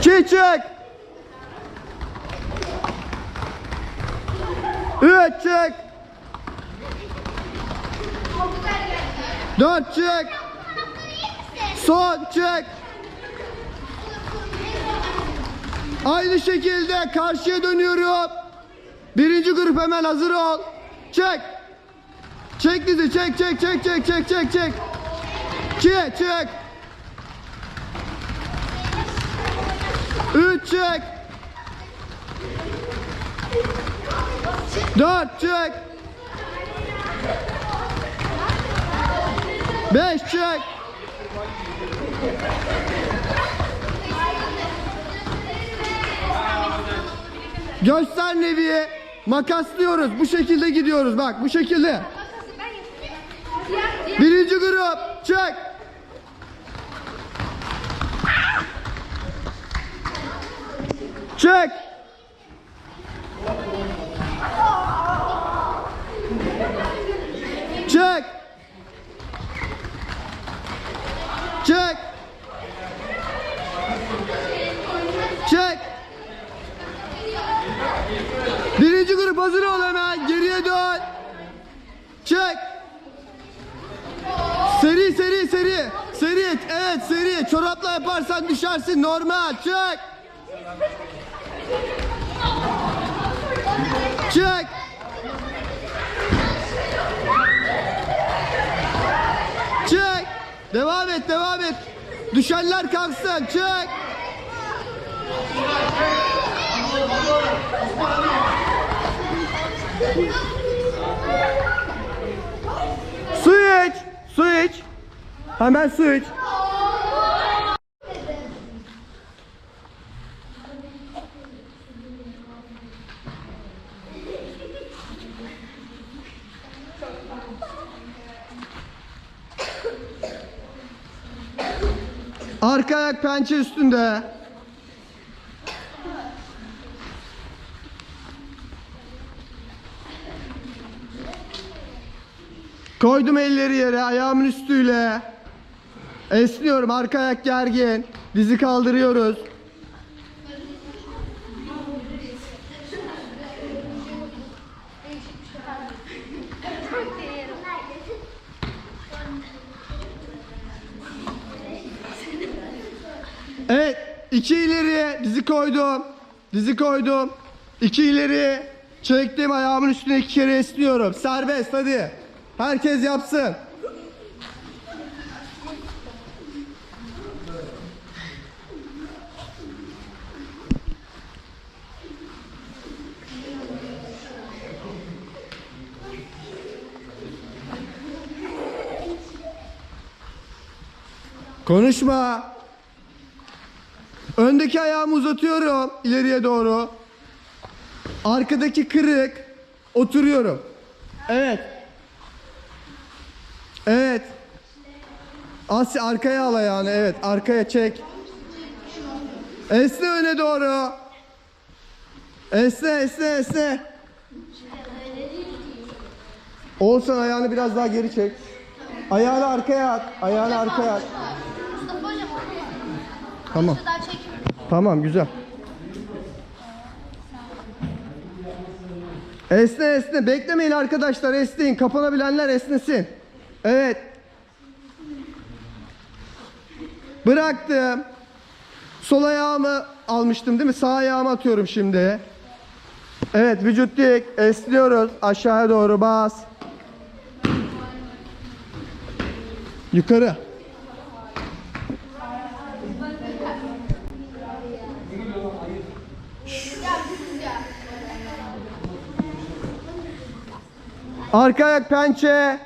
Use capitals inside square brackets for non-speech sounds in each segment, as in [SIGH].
İki çık. Üç çık. Dört çık. Son çık. Aynı şekilde karşıya dönüyorum. Birinci grup hemen hazır ol. Çek. Çek dizi çek çek çek çek çek çek çek. Çek çek. Üç çek. Dört çek. Beş çek. Göster Nevi'ye. Makaslıyoruz. Bu şekilde gidiyoruz. Bak bu şekilde. Birinci grup. Çek. Çek. Çek. Çek. Çek. Birinci grup hazır ol hemen. Geriye dön. Çek. Seri seri seri. Seri. Evet seri. Çorapla yaparsan düşersin. Normal. Çek. Çek. Çek. Devam et, devam et. Düşenler kalksın. Çek. Su iç. Su iç. Hemen su iç. Arka ayak pençe üstünde. Koydum elleri yere ayağımın üstüyle. Esniyorum arka ayak gergin. Dizi kaldırıyoruz. Evet, iki ileri dizi koydum. Dizi koydum. İki ileri çektim ayağımın üstüne iki kere esniyorum. Serbest hadi. Herkes yapsın. Konuşma. Öndeki ayağımı uzatıyorum ileriye doğru. Arkadaki kırık. Oturuyorum. Evet. Evet. Asya arkaya al ayağını. Evet arkaya çek. Esne öne doğru. Esne esne esne. Olsan ayağını biraz daha geri çek. Ayağını arkaya at. Ayağını arkaya at. Tamam. Tamam güzel. Esne esne. Beklemeyin arkadaşlar esneyin. Kapanabilenler esnesin. Evet. Bıraktım. Sol ayağımı almıştım değil mi? Sağ ayağımı atıyorum şimdi. Evet vücut dik. Esniyoruz. Aşağıya doğru bas. Yukarı. Arka ayak pençe.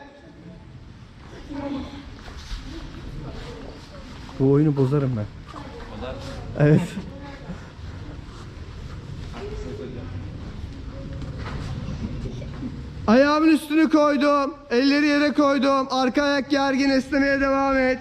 Bu oyunu bozarım ben. Evet. Ayağımın üstünü koydum. Elleri yere koydum. Arka ayak gergin esnemeye devam et.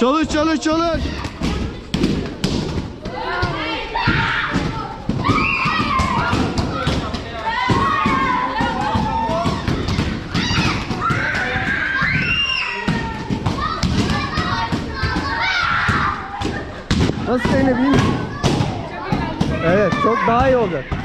Çalış, çalış, çalış. Nasıl misin? Evet, çok daha iyi olacak.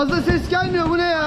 Fazla ses gelmiyor bu ne ya?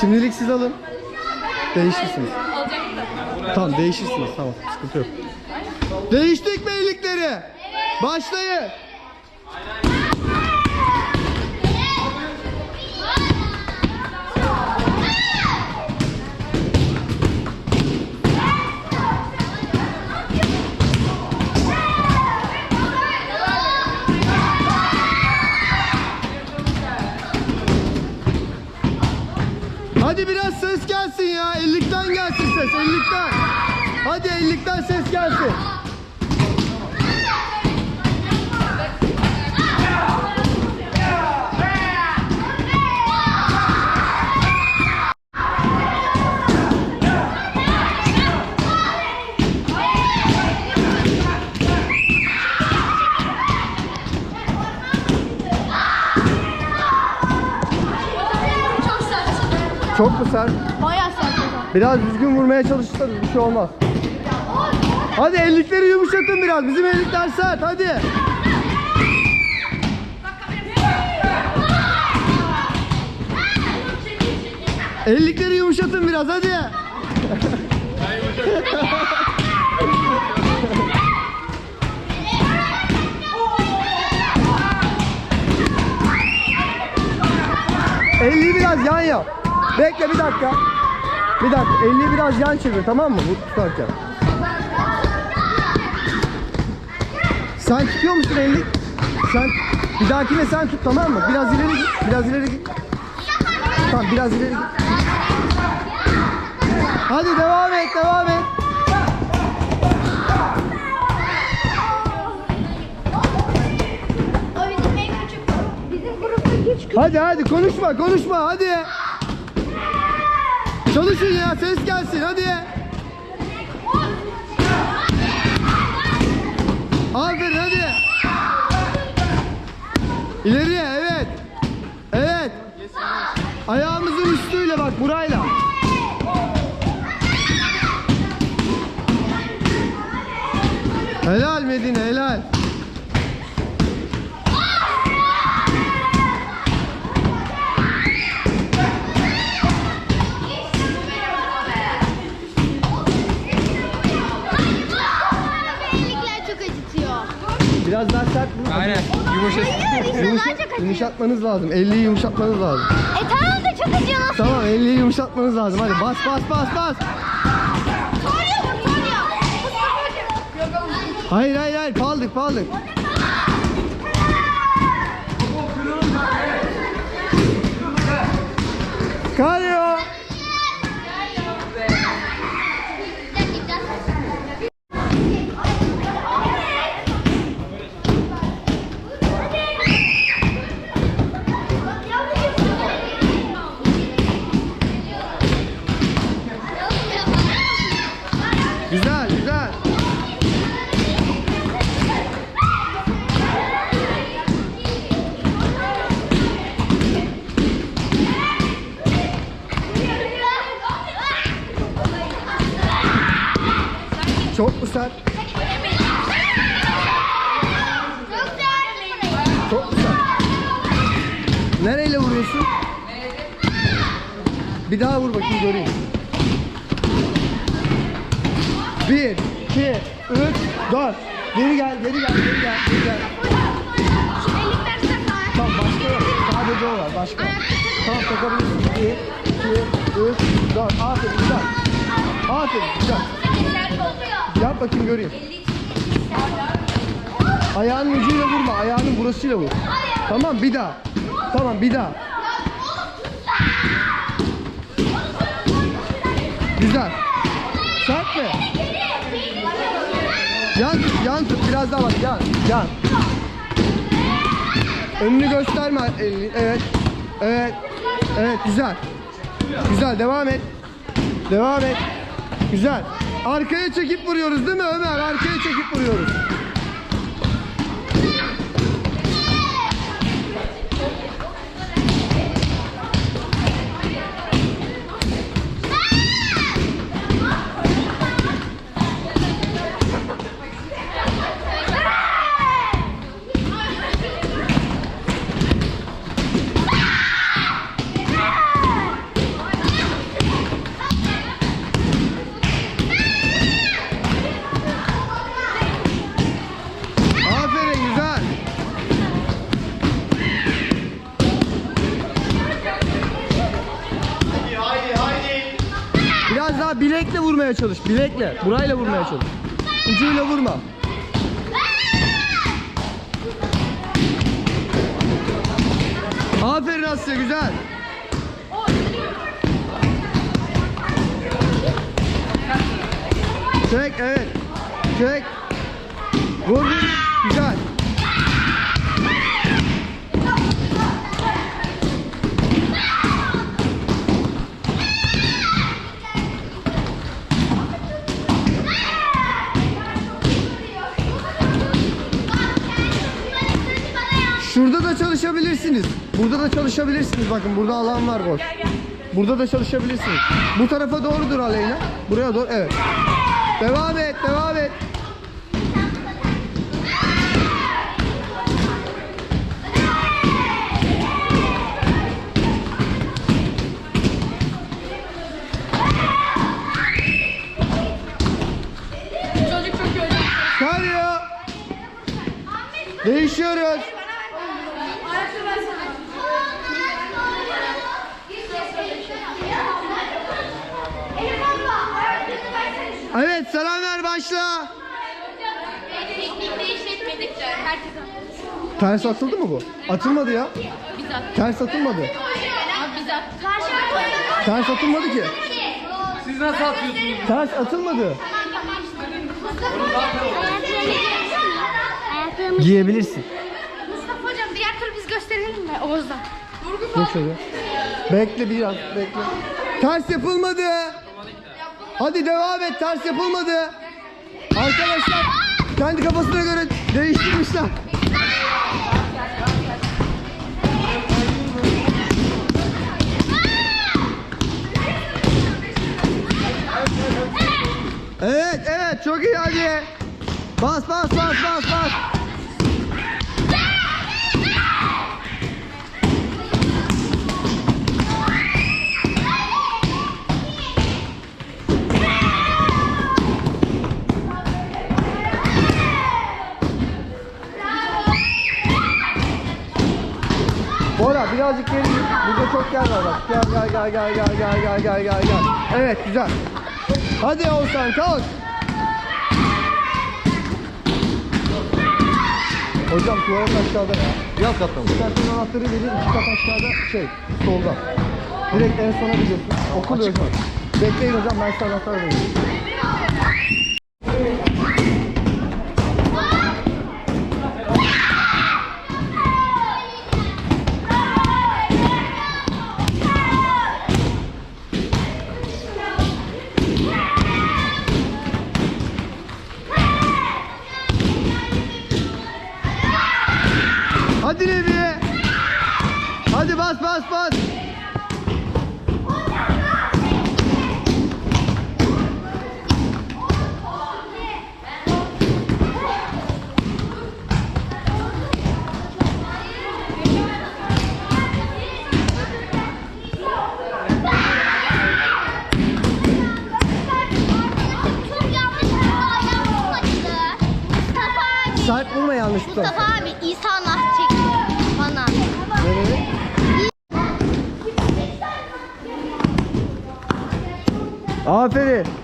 Şimdilik siz alın. Değişirsiniz. Tamam değişirsiniz. Tamam sıkıntı yok. Değiştik mi iyilikleri? Başlayın. Hadi biraz ses gelsin ya. Ellikten gelsin ses. Ellikten. Hadi ellikten ses gelsin. Çok mu sert? Bayağı sert hocam. Biraz düzgün vurmaya çalışırsanız bir şey olmaz. Hadi ellikleri yumuşatın biraz. Bizim ellikler sert. Hadi. Ellikleri yumuşatın biraz. Hadi. Elliyi biraz yan yap. Bekle bir dakika. Bir dakika. Elliyi biraz yan çevir tamam mı? Bu tutarken. Sen tutuyor musun elli? Sen bir dahakine sen tut tamam mı? Biraz ileri git. Biraz ileri git. Tamam biraz ileri git. Hadi devam et, devam et. Hadi hadi konuşma, konuşma hadi. Çalışın ya, ses gelsin hadi. Aferin hadi. İleriye evet. Evet. Ayağımızın üstüyle bak burayla. Helal Medine helal. Biraz daha sert mi? Aynen. Yumuşat. Yumuşat, yumuşatmanız lazım. 50'yi yumuşatmanız lazım. E tamam da çok acıyor. Tamam 50'yi yumuşatmanız lazım. Hadi bas bas bas bas. Hayır hayır hayır paldık paldık. Kalıyor. Bir daha vur bakayım göreyim. Bir, iki, üç, dört. Geri gel, geri gel, geri gel, geri gel. Tamam başka yok. Sadece o var, başka. Tamam takabilirsin. Bir, iki, üç, dört. Aferin, güzel. Aferin, güzel. Yap bakayım göreyim. Ayağının ucuyla vurma, ayağının burasıyla vur. Tamam, bir daha. Tamam, bir daha. Güzel. Sert mi? Yan tut, yan tut. Biraz daha bak, yan, yan. Önünü gösterme. Evet. Evet. Evet, güzel. Güzel, devam et. Devam et. Güzel. Arkaya çekip vuruyoruz değil mi Ömer? Arkaya çekip vuruyoruz. Aferin, güzel. Biraz daha bilekle vurmaya çalış. Bilekle. Burayla vurmaya çalış. Ucuyla vurma. Aferin Asya güzel. Çek evet. Çek. Vur. Güzel. Şurada da çalışabilirsiniz. Burada da çalışabilirsiniz. Bakın burada alan var boş. Burada da çalışabilirsiniz. Bu tarafa doğru dur Aleyna. Buraya doğru. Evet. Devam et, devam et. Çocuk çok kötü. Değişiyoruz. Evet, selam ver başla. Ters atıldı mı bu? Atılmadı ya. Ters atılmadı. Abi biz attık. Ters atılmadı ki. Siz nasıl atıyorsunuz? Ters atılmadı. Giyebilirsin. Mustafa hocam diğer turu biz gösterelim mi Oğuz'dan? Dur şöyle. Bekle biraz, bekle. Ters yapılmadı. Hadi devam et, ters yapılmadı. Arkadaşlar kendi kafasına göre değiştirmişler. Evet, evet çok iyi hadi. Bas, bas, bas, bas, bas. Birazcık geri git. Burada çok yer var bak. Gel gel gel gel gel gel gel gel gel gel. Evet güzel. Hadi Oğuzhan kalk. Hocam tuvalet aşağıda ya. Yaz katta mı? İstersen anahtarı vereyim. İki kat aşağıda şey solda. Direkt en sona gidiyorsun. Okul Açık mı? Bekleyin hocam ben size anahtar vereyim. Hadi Levi. Hadi bas bas bas. Çok yanlış bir ayağım acıdı. Mustafa abi. Sert vurma yanlış tutar. Mustafa abi İsa nah çekti bana. Nereye? Aferin.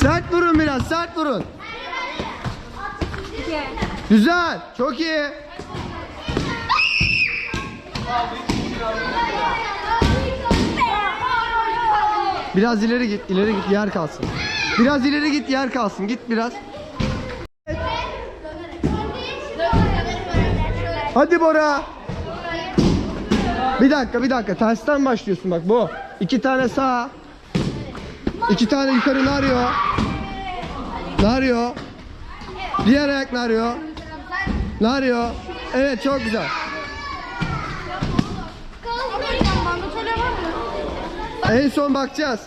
Sert vurun biraz, sert vurun. Güzel, çok iyi. Biraz ileri git, ileri git, yer kalsın. Biraz ileri git, yer kalsın. Git biraz. Hadi Bora. Bir dakika, bir dakika. Tersten başlıyorsun bak bu. İki tane sağ. İki tane yukarı Nario. Nario. Diğer ayak Nario. Nario. Evet çok güzel. En son bakacağız.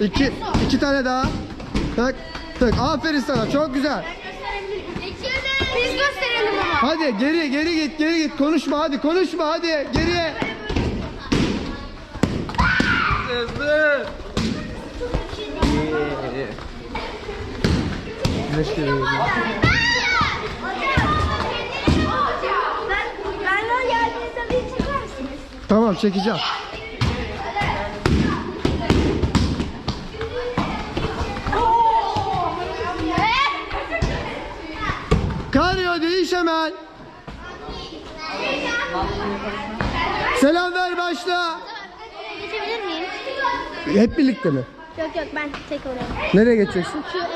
İki, iki tane daha. Tak, tak. Aferin sana. Çok güzel. Biz gösterelim ama. Hadi geri, geri git, geri git. Konuşma hadi, konuşma hadi. Geriye. Hızlı. Güneş? Tamam çekeceğim. Karyo değiş hemen. Selam ver başla. Geçebilir miyim? Hep birlikte mi? Yok yok ben tek oraya. Nereye geçeceksin? Şu en son.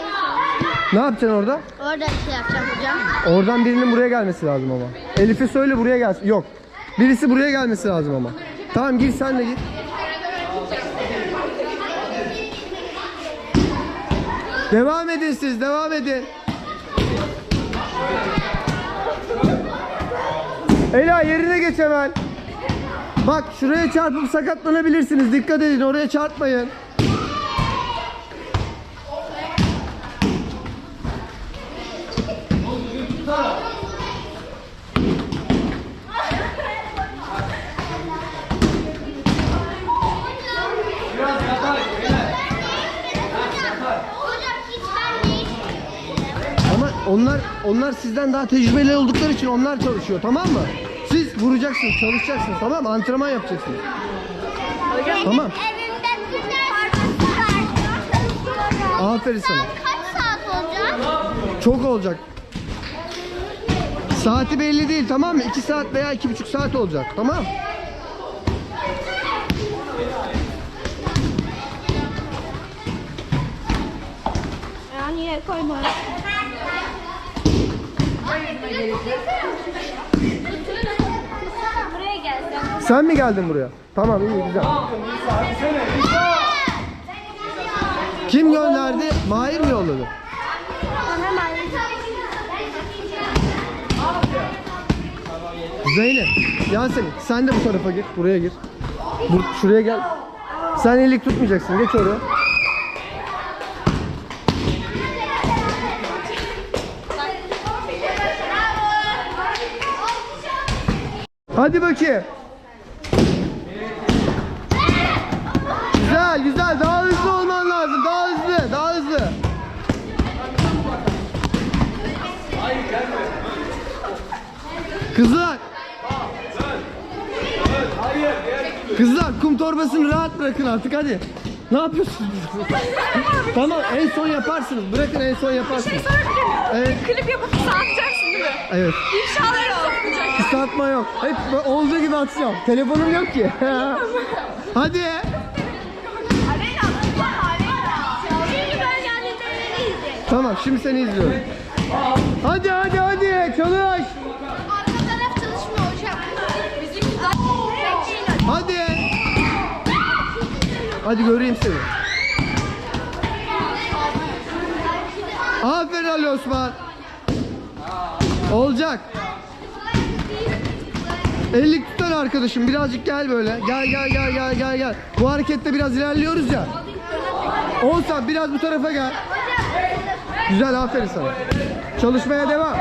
Ne yapacaksın orada? Orada şey yapacağım hocam. Oradan birinin buraya gelmesi lazım ama. Elif'e söyle buraya gelsin. Yok. Birisi buraya gelmesi lazım ama. Tamam gir sen de git. Devam edin siz, devam edin. Ela yerine geç hemen. Bak şuraya çarpıp sakatlanabilirsiniz. Dikkat edin oraya çarpmayın. Onlar onlar sizden daha tecrübeli oldukları için onlar çalışıyor tamam mı? Siz vuracaksınız, çalışacaksınız tamam mı? Antrenman yapacaksınız. Tamam. Evimde ders var. Aferin sana. Kaç saat olacak? Çok olacak. Saati belli değil tamam mı? 2 saat veya iki buçuk saat olacak tamam Sen mi geldin buraya? Tamam iyi güzel. Kim gönderdi? Mahir mi yolladı? Zeynep, Yasemin sen de bu tarafa gir. Buraya gir. Bur şuraya gel. Sen iyilik tutmayacaksın. Geç oraya. Hadi bakayım. Güzel güzel daha hızlı olman lazım daha hızlı daha hızlı. Kızlar. Kızlar kum torbasını rahat bırakın artık hadi. Ne yapıyorsunuz? tamam en son yaparsınız. Bırakın en son yaparsınız. Evet. Klip yapıp sağlayacaksın değil mi? Evet. İnşallah Kısaltma yok. Hep olduğu gibi atacağım. Telefonum yok ki. [LAUGHS] hadi. Tamam şimdi seni izliyorum. Hadi hadi hadi çalış. Arka taraf çalışmıyor hocam. Bizim zaten Hadi. Hadi göreyim seni. Aferin Ali Osman. Olacak. Ellik tutan arkadaşım birazcık gel böyle. Gel gel gel gel gel gel. Bu harekette biraz ilerliyoruz ya. Olsan biraz bu tarafa gel. Güzel aferin sana. Çalışmaya devam.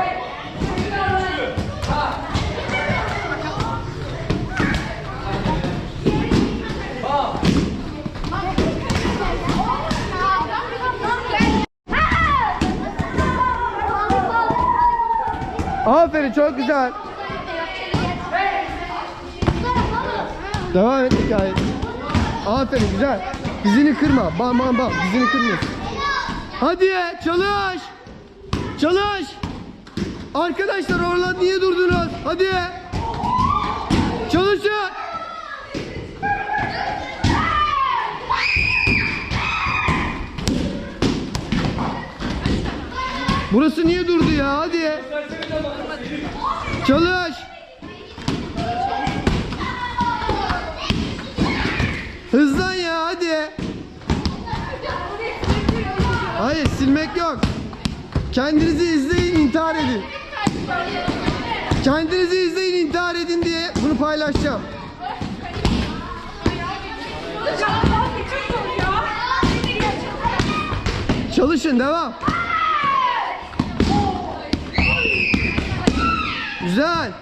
Aferin çok güzel. Devam et hikaye. Aferin güzel. Dizini kırma. Bam bam bam. Dizini kırmıyorsun. Hadi çalış. Çalış. Arkadaşlar orada niye durdunuz? Hadi. Çalışın. Burası niye durdu ya? Hadi. Çalış. Hızlan ya hadi. Hayır silmek yok. Kendinizi izleyin intihar edin. Kendinizi izleyin intihar edin diye bunu paylaşacağım. Çalışın devam. Güzel.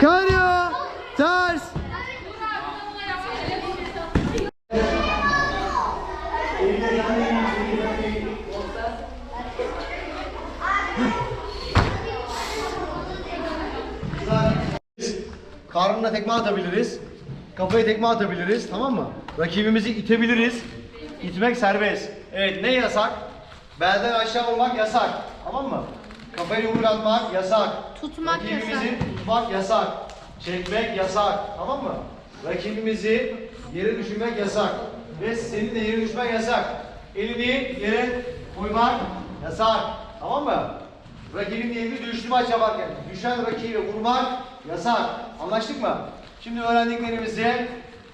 Karyo. Karnına tekme atabiliriz. Kafaya tekme atabiliriz. Tamam mı? Rakibimizi itebiliriz. İtmek serbest. Evet ne yasak? Belden aşağı olmak yasak. Tamam mı? Kafayı yumruk atmak yasak. Tutmak Rakibimizi tutmak yasak. Çekmek yasak. Tamam mı? Rakibimizi yere düşürmek yasak. Ve senin de yere düşmek yasak. Elini yere koymak yasak. Tamam mı? Rakibin elini düştü maç yaparken düşen rakibi vurmak yasak. Anlaştık mı? Şimdi öğrendiklerimizi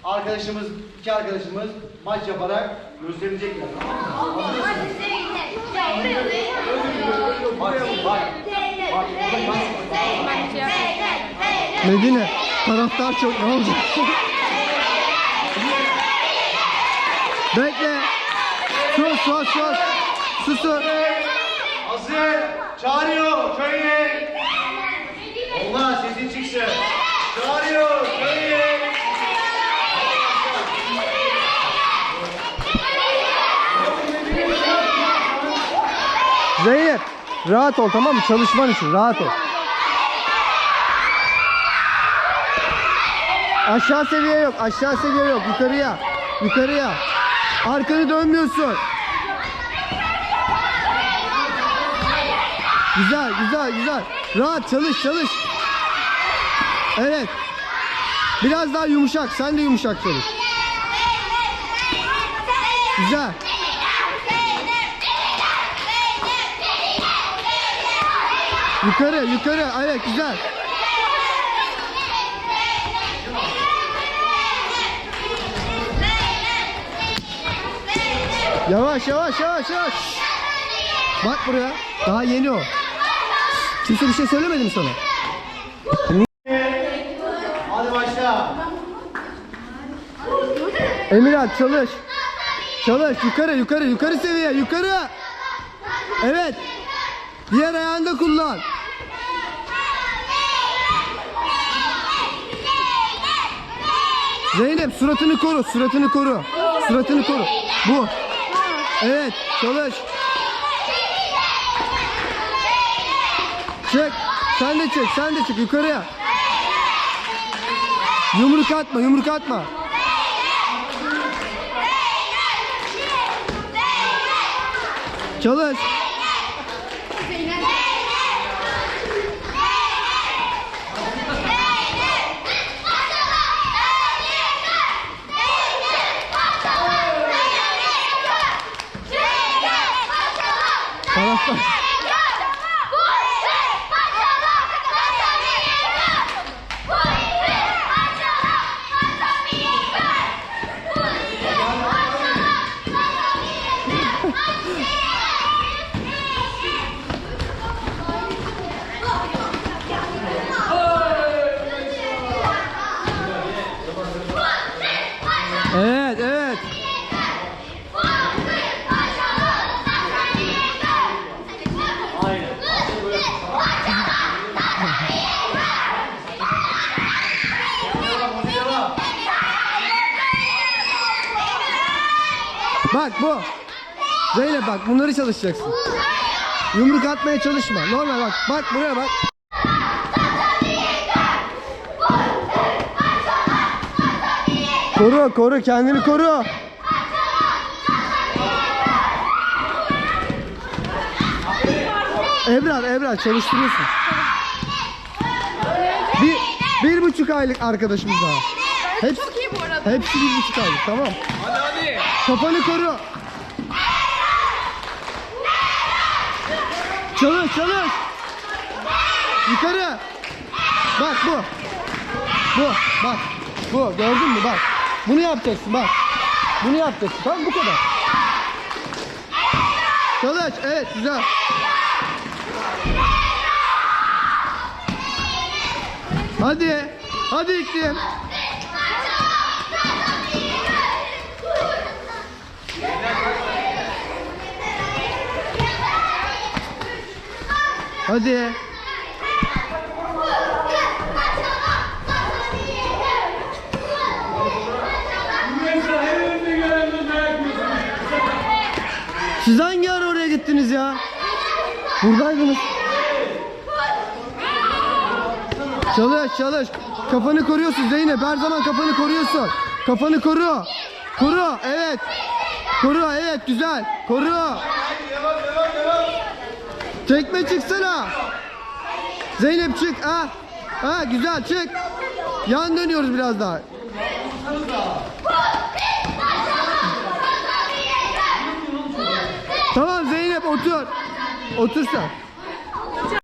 arkadaşımız, iki arkadaşımız maç yaparak gösterecekler. Tamam mı? Bak. Medine. Taraftar çok ne olacak? Bekle. Sus sus sus. Susun. Hazır. Çağırıyor. Rahat ol tamam mı? Çalışman için rahat ol. Aşağı seviye yok. Aşağı seviye yok. Yukarıya. Yukarıya. Arkanı dönmüyorsun. Güzel, güzel, güzel. Rahat çalış, çalış. Evet. Biraz daha yumuşak. Sen de yumuşak çalış. Güzel. Yukarı yukarı evet güzel. Yavaş yavaş yavaş yavaş. Bak buraya. Daha yeni o. Kimse bir şey söylemedi mi sana? Hadi başla. Emirhan çalış. Çalış yukarı yukarı yukarı seviye yukarı. Evet. Diğer ayağını da kullan. Zeynep suratını koru, suratını koru. Suratını koru. Bu. Evet, çalış. Çek. Sen de çek, sen de çek yukarıya. Yumruk atma, yumruk atma. Çalış. Çalışacaksın. Yumruk atmaya çalışma. Normal bak. Bak buraya bak. Koru koru kendini koru. Ebrar Ebrar çalıştırıyorsun. Bir, bir buçuk aylık arkadaşımız daha. Hepsi, Çok iyi bu arada. hepsi bir buçuk aylık tamam. Hadi hadi. Kafanı koru. Çalış çalış. Yukarı. Bak bu. Bu bak. Bu gördün mü bak. Bunu yapacaksın bak. Bunu yapacaksın tamam bu kadar. Çalış evet güzel. Hadi. Hadi iklim. Hadi. Siz hangi ara oraya gittiniz ya? Buradaydınız. Çalış çalış. Kafanı koruyorsun Zeynep. Her zaman kafanı koruyorsun. Kafanı koru. Koru. Evet. Koru. Evet güzel. Koru. Tekme çıksana. Zeynep çık. Ha. Ha güzel çık. Yan dönüyoruz biraz daha. Tamam Zeynep otur. Otur sen.